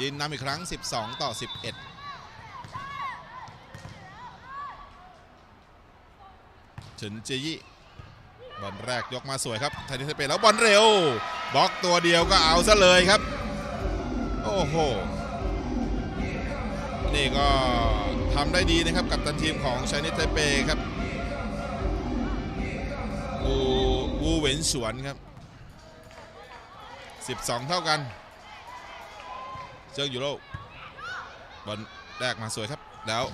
จีนนำอีกครั้ง 12 ต่อ 11เฉินเจยี่บอลแรกยกมาสวยครับไทยนิสเปนแล้วบอลเร็วบล็อกตัวเดียวก็เอาซะเลยครับ โอ้โห นี่ก็ทำได้ดีนะครับกับตันทีมของชานิสไทเปครับวูวูเหวนสวนครับ 12 เท่ากัน เจ้ายูโรบอลแรกมาสวยครับ แล้ว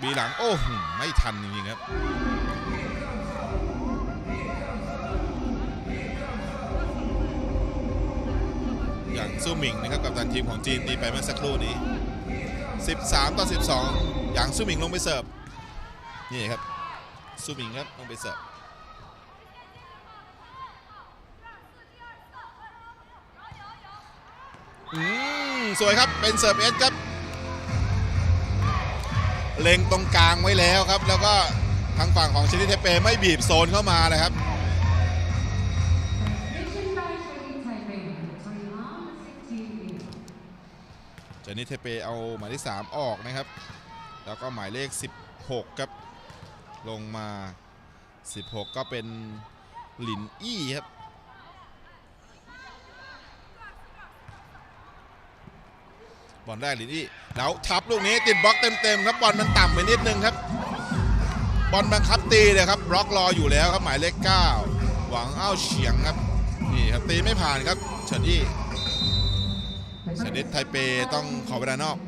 บีหลังโอ้ไม่ทันจริงๆครับอย่างซูหมิงนะครับกับตันทีมของจีนตีไปเมื่อสักครู่นี้ 13 ต่อ 12 อย่างซูหมิงลงไปเสิร์ฟนี่ครับซูหมิงครับลงไปเสิร์ฟอืม สวยครับเป็นเสิร์ฟเอสครับ เล็งตรงกลางไว้แล้วครับ แล้วก็ทางฝั่งของชินิเทเปไม่บีบโซนเข้ามาเลยครับเจนิเทเปเอาหมายเลข3ออกนะครับ แล้วก็หมายเลข 16 ครับ ลงมา 16 ก็เป็นหลินอี้ครับ บอลแรกหลินอี้แล้วทับลูกนี้ติดบล็อกเต็มๆครับบอลมันต่ำไปนิดนึงครับ บอลบังคับตีเลยครับบล็อกรออยู่แล้วครับหมายเลข9หวังเอ้าเฉียงครับนี่ครับตีไม่ผ่านครับเฉินอี้ชนิดไทเปต้องขอเวลานอก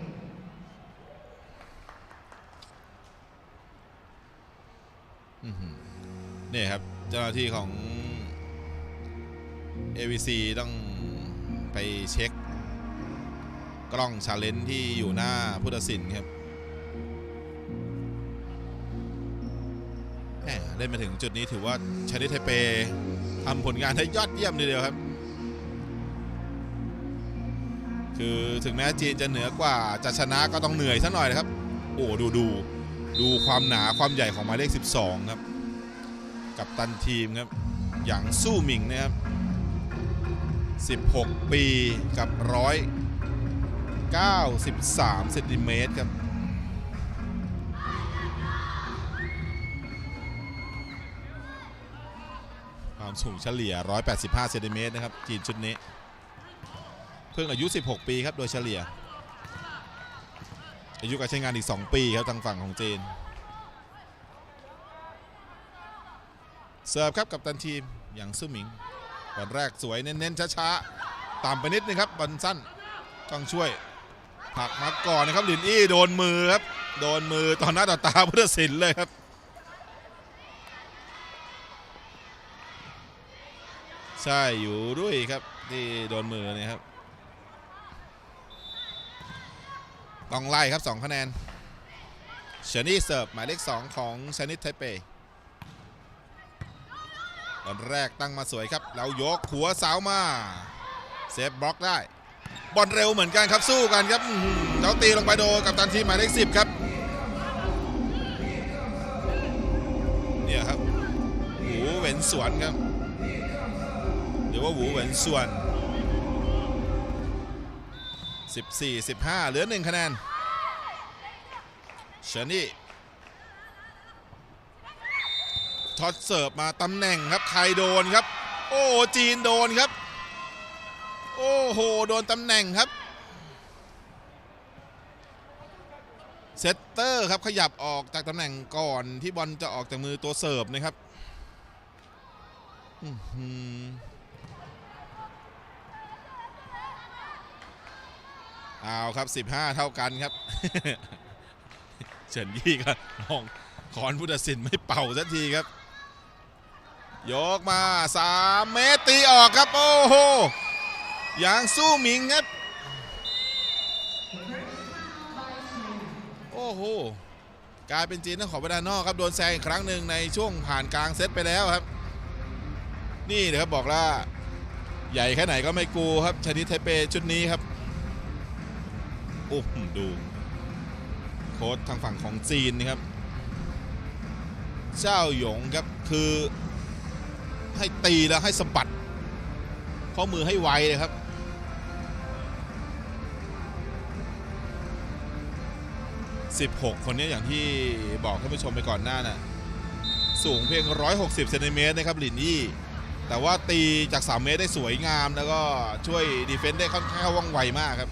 นี่ครับเจ้าหน้าที่ของ AVC ต้องไปเช็ค กล้องชาเลนจ์ที่อยู่หน้าพุทธศิลป์ครับแหมเล่นมาถึงจุดนี้ถือว่าชนิดไทเปทำผลงานได้ยอดเยี่ยมทีเดียวครับ คือถึงแม้จีนจะเหนือกว่าจะชนะก็ต้องเหนื่อยสักหน่อยนะครับ โอ้ดูดูดูความหนาความใหญ่ของหมายเลข 12 ครับ กับตันทีมครับอย่างสู้หมิงนะครับ 16 ปีกับ 93เซนติเมตรครับความสูงเฉลี่ย 185 เซนติเมตรนะครับ จีนชุดนี้ เพิ่งอายุ 16 ปีครับ โดยเฉลี่ย อายุการใช้งานอีก 2 ปีครับ ทางฝั่งของจีน เสิร์ฟครับกับตันทีม อย่างซุ่มิงบอลแรกสวยเน้นๆช้าๆต่ำไปนิดนึงครับบอลสั้นต้องช่วย ผักมาก่อนนะครับหลินอี้โดนมือครับโดนมือต่อหน้าต่อตาพุทธศิลป์เลยครับใช่อยู่ด้วยครับที่โดนมือเนี่ยครับต้องไล่ครับ 2 คะแนนเชนี่เสิร์ฟหมายเลข 2 ของชนิดไทเปตอนแรกตั้งมาสวยครับ แล้วยกหัวสาวมา เซฟบล็อกได้ บอลเร็วเหมือนกันครับสู้กันครับแล้วตีลงไปโดนกับตันทีมหมายเลข10ครับเนี่ยครับหูเหวนสวนครับหรือว่าหูเหวนส่วน 14 15 เหลือ1คะแนนเชนี่ทอดเสิร์ฟมาตำแหน่งครับ ใครโดนครับ โอ้จีนโดนครับ โอ้โห โดนตำแหน่งครับ เซตเตอร์ครับขยับออกจากตำแหน่งก่อนที่บอลจะออกจากมือตัวเสิร์ฟนะครับอื้อหือเอาครับ 15 เท่ากันครับ เฉินยี่ก็ลองคอนพุทธศิลป์ไม่เป่าสักทีครับ ยกมา 3 เมตรตีออกครับ โอ้โห อย่างสู้หมิงครับ โอ้โหกลายเป็นจีนต้องขอเวลานอกครับ โดนแซงอีกครั้งหนึ่งในช่วงผ่านกลางเซตไปแล้วครับ นี่นะครับบอกว่า ใหญ่แค่ไหนก็ไม่กลัวครับ ชนิดไทเปชุดนี้ครับโอ้ดู โค้ชทางฝั่งของจีนนะครับ เจ้าหยงครับคือให้ตีแล้วให้สะบัดข้อมือให้ไวเลยครับ 16 คนนี้อย่างที่บอกท่านผู้ชมไปก่อนหน้าน่ะสูงเพียง 160เซนติเมตรนะครับหลินยี่แต่ว่าตีจาก 3 เมตรได้สวยงาม แล้วก็ช่วยดีเฟนต์ได้ค่อนข้างว่องไวมากครับ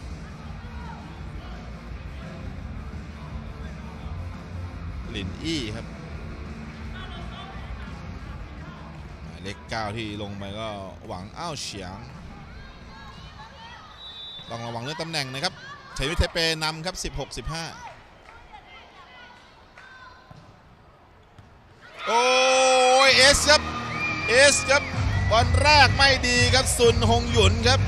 หลินอี้ครับหมายเลขเก้าที่ลงไปก็หวังอ้าวเฉียงต้องระวังเรื่องตำแหน่งนะครับชัยวิเทเปนำครับ 16 15 โอ้ยเอสครับเอสครับบอลแรกไม่ดีครับซุนหงหยุนครับ